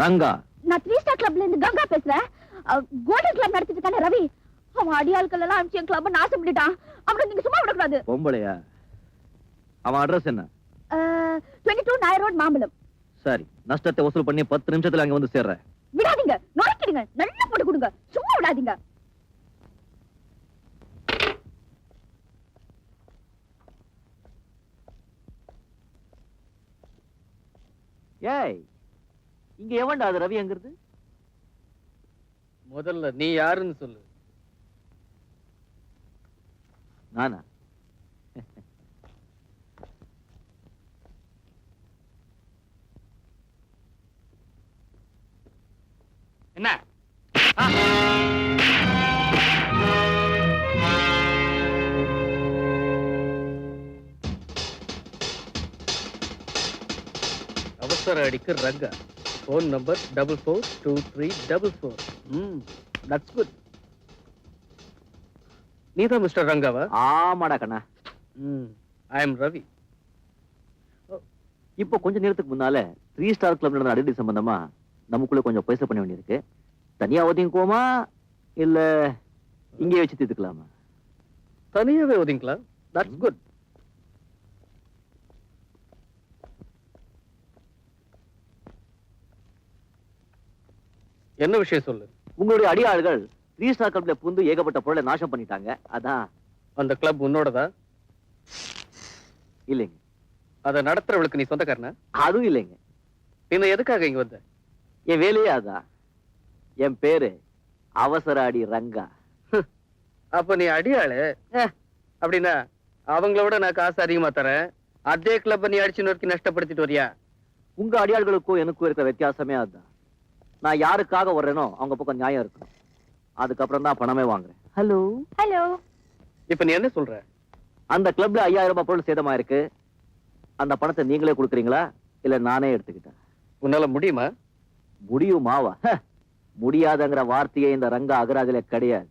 ரங்கா நான் three star கிளப்ல இருந்து கங்கா பேசுறேன். கோல்டன் கிளப் நடத்திட்டு ரவி. அவன் அடியாட்கள் எல்லாம் அனுப்பிச்சு என் கிளப் நாசம் பண்ணிட்டான். அவனை நீங்க சும்மா விடக்கூடாது. பொம்பளையா? அவன் அட்ரஸ் என்ன? டுவெண்ட்டி டூ நாயர் ரோட் மாம்பழம். சரி நஷ்டத்தை வசூல் பண்ணி பத்து நிமிஷத்துல அங்க வந்து சேர்றேன். விடாதீங்க நுழைக்கிடுங்க நல்லா போட்டு கொடுங்க. சும்மா விடாதீங்க. ஏய் இங்க எவன்டா அது ரவி எங்கிறது? முதல்ல நீ யாருன்னு சொல்லு. நானா? என்ன? அவசர அடிக்கு Ranga. Phone number double four two three double four hmm that's good நீதான் மிஸ்டர் ரங்காவா? ஆமாடா கண்ணா. ம் ஐ எம் ரவி இப்போ கொஞ்ச நேரத்துக்கு முன்னால த்ரீ ஸ்டார் கிளப் நடந்த அடிக்கடி சம்பந்தமா நமக்குள்ள கொஞ்சம் பேச பண்ண வேண்டியிருக்கு. தனியா ஒதுங்கிக்குவோமா இல்ல இங்கே வச்சு தீர்த்துக்கலாமா? தனியாவே ஒதுங்கிக்கலாம். தட்ஸ் குட் என்ன விஷயம் சொல்லு? உங்களுடைய அடியாள்கள் ஸ்டார் கிளப்ல புந்து ஏகப்பட்ட பொருளை நாசம் பண்ணிட்டாங்க. அதான். அந்த கிளப் உன்னோடதா? இல்லைங்க. அதை நடத்துறவளுக்கு நீ சொந்தக்காரனா? அதுவும் இல்லைங்க. பின்ன எதுக்காக இங்க வந்த? என் வேலையே அதான். என் பேரு அவசர அடி ரங்கா அப்ப நீ அடியாளு. அப்படின்னா அவங்கள விட நான் காசு அதிகமா தரேன். அதே கிளப்ப நீ அடிச்சு நொறுக்கி நஷ்டப்படுத்திட்டு வரியா? உங்க அடியாள்களுக்கும் எனக்கும் இருக்கிற வித்தியாசமே அதுதான் நான் யாருக்காக வர்றேனோ அவங்க பக்கம் நியாயம் இருக்கணும். அதுக்கப்புறம் தான் பணமே வாங்குறேன். ஹலோ ஹலோ இப்ப நீ என்ன சொல்ற? அந்த கிளப்ல ஐயாயிரம் ரூபாய் பொருள் சேதமா இருக்கு? அந்த பணத்தை நீங்களே கொடுக்குறீங்களா? இல்ல நானே எடுத்துக்கிட்டேன். உன்னால முடியுமா? முடியுமாவா? முடியாதுங்கிற வார்த்தையே இந்த ரங்க அகராஜில கிடையாது.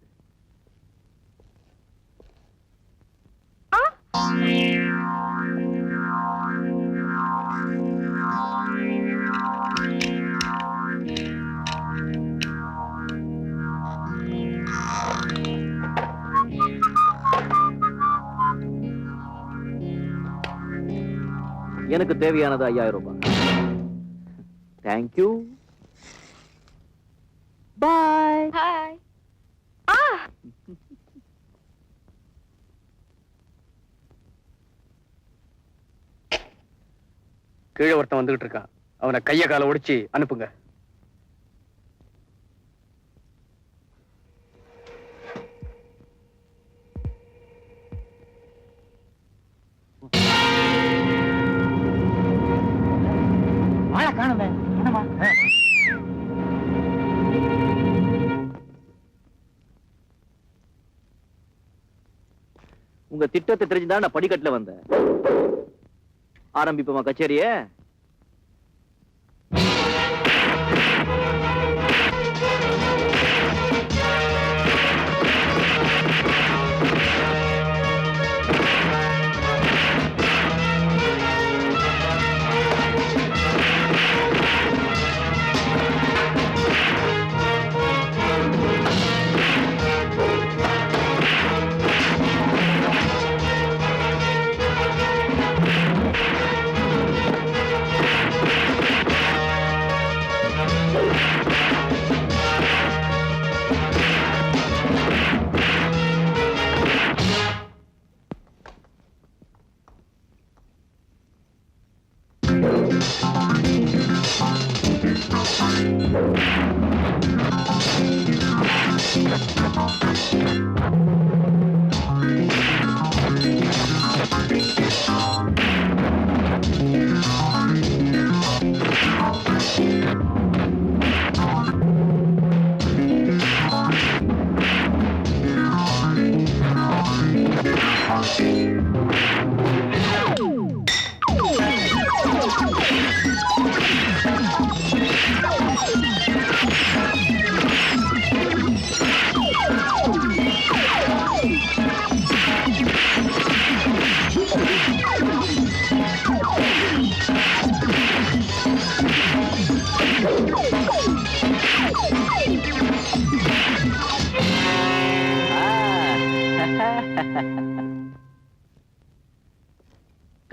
எனக்கு தேவையானது ஐயாயிரம் ரூபாய். தேங்க்யூ பாய் ஹாய் ஆ கீழே ஒருத்தன் வந்துகிட்டு இருக்கான். அவனை கைய கால ஒடிச்சு அனுப்புங்க. உங்க திட்டத்தை தெரிஞ்சுதான் நான் படிக்கட்டுல வந்தேன். ஆரம்பிப்போமா கச்சேரியை?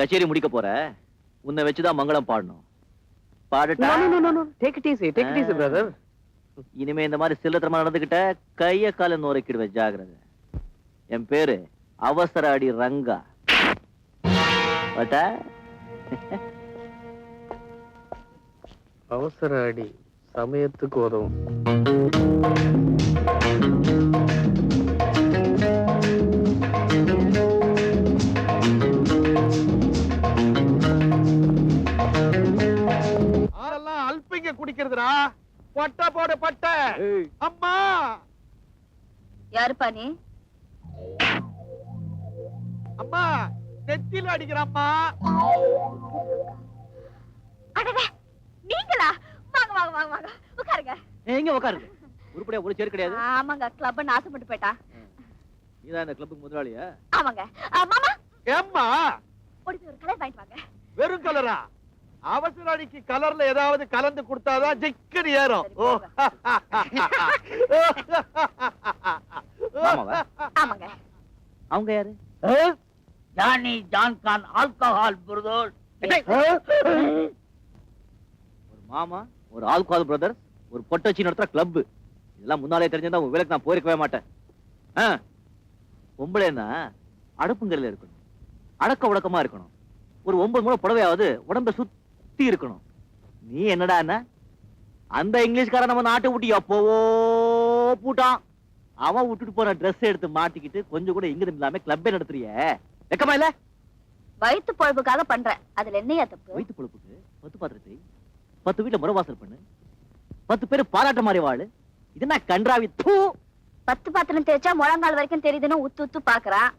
கச்சேரி முடிக்க போற. உன்னை வச்சுதான் மங்களம் பாடணும். பாடட்டா. இனிமே இந்த மாதிரி சில்லத்தரமா நடந்துகிட்ட கைய கால நோரைக்கிடுவேன் ஜாகிரதை. என் பேரு அவசர அடி ரங்கா. அவசர அடி சமயத்துக்கு உதவும். குடிக்கிறதுடா பட்டை போடு பட்டை. அம்மா. யாருப்பா நீ? அம்மா நெத்தில அடிக்கிறம்மா அடடே நீங்களா? வாங்க வாங்க வாங்க வாங்க. உட்காருங்க. எங்க உட்காருங்க. உருப்படியா ஒரு சேர் கிடையாது. ஆமாங்க கிளப் நாசப்பட்டு போயிட்டா. நீதான் இந்த கிளப்புக்கு முதலாளியா? ஆமாங்க. மாமா. ஏம்மா? ஒரு கலர் வாங்கிட்டு வாங்க. வெறும் கலரா அவசர அடிக்கு கலர்ல ஏதாவது கலந்து கொடுத்தாதான் ஜிக்கடி ஏறும். அவங்க யாரு? ஜானி ஜான்கான் ஆல்கஹால் புருதோல். ஒரு மாமா ஒரு ஆல்கால் பிரதர்ஸ் ஒரு பொட்டச்சி நடத்துற கிளப் இதெல்லாம் முன்னாலே தெரிஞ்சிருந்தா உங்க வேலைக்கு நான் போயிருக்கவே மாட்டேன். ஆ, பொம்பளைன்னா அடுப்புங்கரையில இருக்கணும். அடக்க உடக்கமா இருக்கணும். ஒரு ஒன்பது முறை புடவையாவது உடம்ப சுத்தி இருக்கணும். நீ என்னடா என்ன? அந்த இங்கிலீஷ்காரன் நம்ம நாட்டை விட்டு எப்போவோ பூட்டான். அவன் விட்டுட்டு போன Dress எடுத்து மாட்டிக்கிட்டு கொஞ்சம் கூட இங்கிருந்து இல்லாம கிளப்பே நடத்துறிய. வெக்கமா இல்ல? வயிற்று பொழப்புக்காக பண்றேன். அதுல என்னையா தப்பு? வயிற்று பொழுப்புக்கு? பத்து பாத்திரத்தை பத்து வீட்டுல முறவாசல் பண்ணு. பத்து பேர் பாராட்ட மாதிரி வாழு. இது என்ன கன்றாவி? தூ! பத்து பாத்திரம் தேய்ச்சா முழங்கால் வரைக்கும் தெரியுதுன்னு உத்து உத்து பாக்குறான்.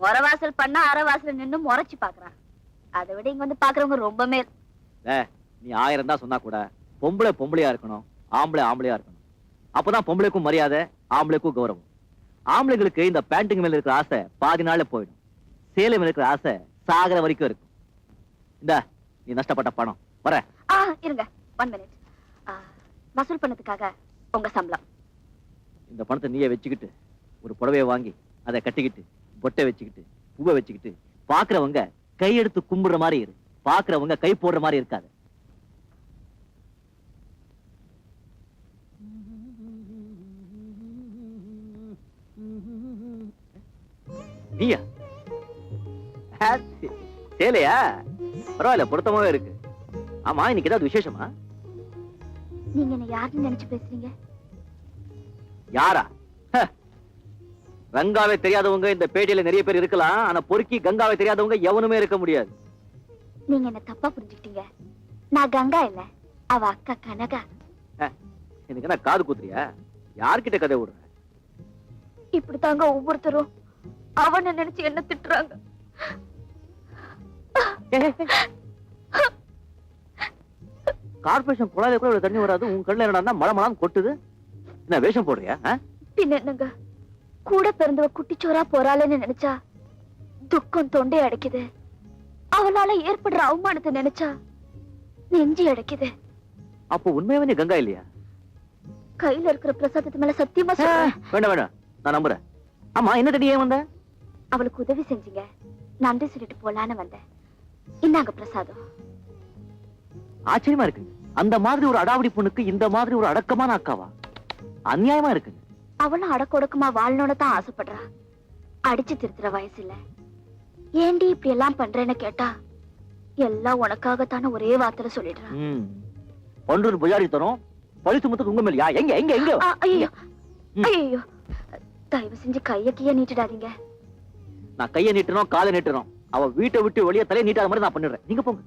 முறவாசல் பண்ணா அரைவாசல் நின்னு முறைச்சு பாக்குறான். அதை விட இங்க வந்து பாக்குறவங்க ரொம்ப மேல். நீ ஆயிரம் தான் சொன்னா கூட பொம்பளை பொம்பளையா இருக்கணும் ஆம்பளை ஆம்பளையா இருக்கணும். அப்பதான் பொம்பளைக்கும் மரியாதை ஆம்பளைக்கும் கௌரவம். ஆம்பளைங்களுக்கு இந்த பேண்ட்டுங்க மேல இருக்கிற ஆசை பாதி நாள்ல போயிடும். சேலை மேல இருக்கிற ஆசை சாகர வரைக்கும் இருக்கும். இந்த நீ நஷ்டப்பட்ட பணம். வர இருங்க. ஒன் மினிட் வசூல் பண்ணதுக்காக உங்க சம்பளம். இந்த பணத்தை நீயே வச்சுக்கிட்டு ஒரு புடவைய வாங்கி அதை கட்டிக்கிட்டு பொட்டை வச்சுக்கிட்டு பூவை வச்சுக்கிட்டு பாக்குறவங்க கையெடுத்து கும்பிடுற மாதிரி இரு. பாக்குறவங்க கை போடுற மாதிரி இருக்காது. நீயா? சேலையா? பரவாயில்ல பொருத்தமாவே இருக்கு. ஆமா இன்னைக்கு ஏதாவது விசேஷமா? நீங்க என்ன யாருன்னு நினைச்சு பேசுறீங்க? யாரா? ஹ. ரங்காவை தெரியாதவங்க இந்த பேட்டையில நிறைய பேர் இருக்கலாம். ஆனா பொறுக்கி கங்காவை தெரியாதவங்க எவனுமே இருக்க முடியாது. நீங்க என்ன தப்பா புரிஞ்சுக்கிட்டீங்க? நான் கங்கா இல்ல அவ அக்கா கனகா. எனக்கு என்ன காது குத்துறியா? யார்கிட்ட கதை விடுற? இப்படித்தாங்க ஒவ்வொருத்தரும். அவனை நினைச்சு என்ன திட்டுறாங்க? கார்பரேஷன் குழாயில கூட இவ்வளவு தண்ணி வராது. உன் கண்ணுல என்னடா மழை மழான்னு கொட்டுது? என்ன வேஷம் போடுறியா? பின்ன என்னங்க? கூட பிறந்தவ குட்டிச்சோரா போறாளேன்னு நினைச்சா துக்கம் தொண்டை அடைக்குது. அவளால ஏற்படுற அவமானத்தை நினைச்சா நெஞ்சு அடைக்குது. அப்போ உண்மையாவே நீ கங்கா இல்லையா? கையில இருக்கிற பிரசாதத்து மேல சத்தியமா வேண்டாம் வேண்டாம். நான் நம்புறேன். ஆமா என்ன தடி ஏன் வந்த? அவளுக்கு உதவி செஞ்சீங்க. நன்றி சொல்லிட்டு போலான்னு வந்தேன். இந்தாங்க பிரசாதம். ஆச்சரியமா இருக்கு அந்த மாதிரி ஒரு அடாவடி பொண்ணுக்கு இந்த மாதிரி ஒரு அடக்கமான அக்காவா? அநியாயமா இருக்கு அவளும் அடக்க ஒடுக்கமா வாழணும்னு தான் ஆசைப்படுறா. அடிச்சு திருத்துற வயசு இல்ல ஏண்டி இப்படி எல்லாம் பண்றேன்னு கேட்டா? எல்லாம் உனக்காகத்தானே ஒரே வார்த்தையில சொல்லிடுறா. ம். ஒன்று புஜாரி தரும் பழித்து முத்துக்கு உங்க மேலயா? எங்க எங்க எங்க? ம். ஐயோ தயவு செஞ்சு கைய கீய நீட்டிடாதீங்க. நான் கையை நீட்டணும் காலை நீட்டணும் அவ வீட்டை விட்டு வெளியே தலையை நீட்டாத மாதிரி நான் பண்ணிடுறேன். நீங்க போங்க.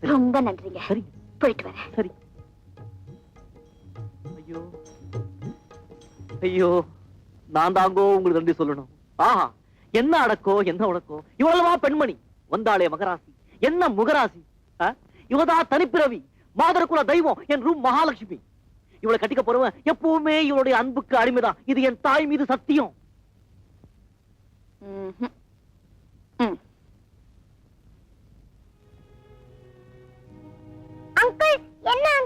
ரொம்ப நன்றிங்க. சரி. போயிட்டு வரேன். சரி. ஐயோ. ஐயோ. நான் தாங்கோ உங்களுக்கு நன்றி சொல்லணும். ஆஹா. என்ன அடக்கோ என்ன உடக்கோ இவ்வளவா பெண்மணி? வந்தாளே மகராசி. என்ன முகராசி? இவதா தனிப்பிறவி. மாதரகுல தெய்வம் என் ரூம் மகாலட்சுமி. இவளை கட்டிக்க போறவன் எப்பவுமே இவளுடைய அன்புக்கு அடிமைதான். இது என் தாய் மீது சத்தியம். அங்கிள் ராஜு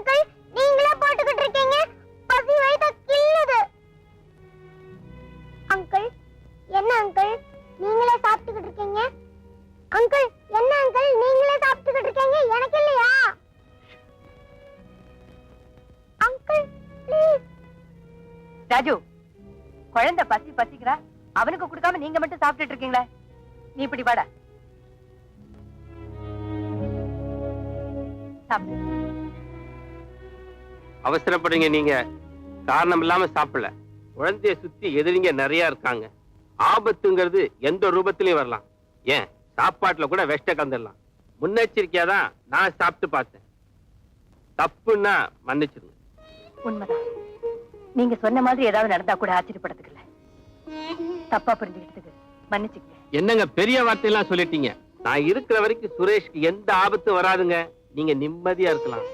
பசிக்கிறா அவனுக்கு கொடுக்காம நீங்க மட்டும் சாப்பிட்டுட்டு இருக்கீங்களே? நீ இப்படி வாடா. சாப்பிடு. அவசரப்படுறீங்க நீங்க. காரணம் இல்லாம சாப்பிடல. குழந்தைய சுத்தி எதிரிங்க நிறைய இருக்காங்க. ஆபத்துங்கிறது எந்த ரூபத்திலயும் வரலாம். ஏன்? சாப்பாட்டுல கூட வெஷ்ட கலந்துடலாம். முன்னெச்சரிக்கையா தான் நான் சாப்பிட்டு பார்த்தேன். தப்புன்னா மன்னிச்சிருங்க. உண்மைதான். நீங்க சொன்ன மாதிரி ஏதாவது நடந்தா கூட ஆச்சரியப்படுறதுக்கு இல்ல தப்பா புரிஞ்சுக்கிட்டது. மன்னிச்சுக்க என்னங்க பெரிய வார்த்தையெல்லாம் சொல்லிட்டீங்க? நான் இருக்கிற வரைக்கும் சுரேஷ்க்கு எந்த ஆபத்தும் வராதுங்க. நீங்க நிம்மதியா இருக்கலாம்.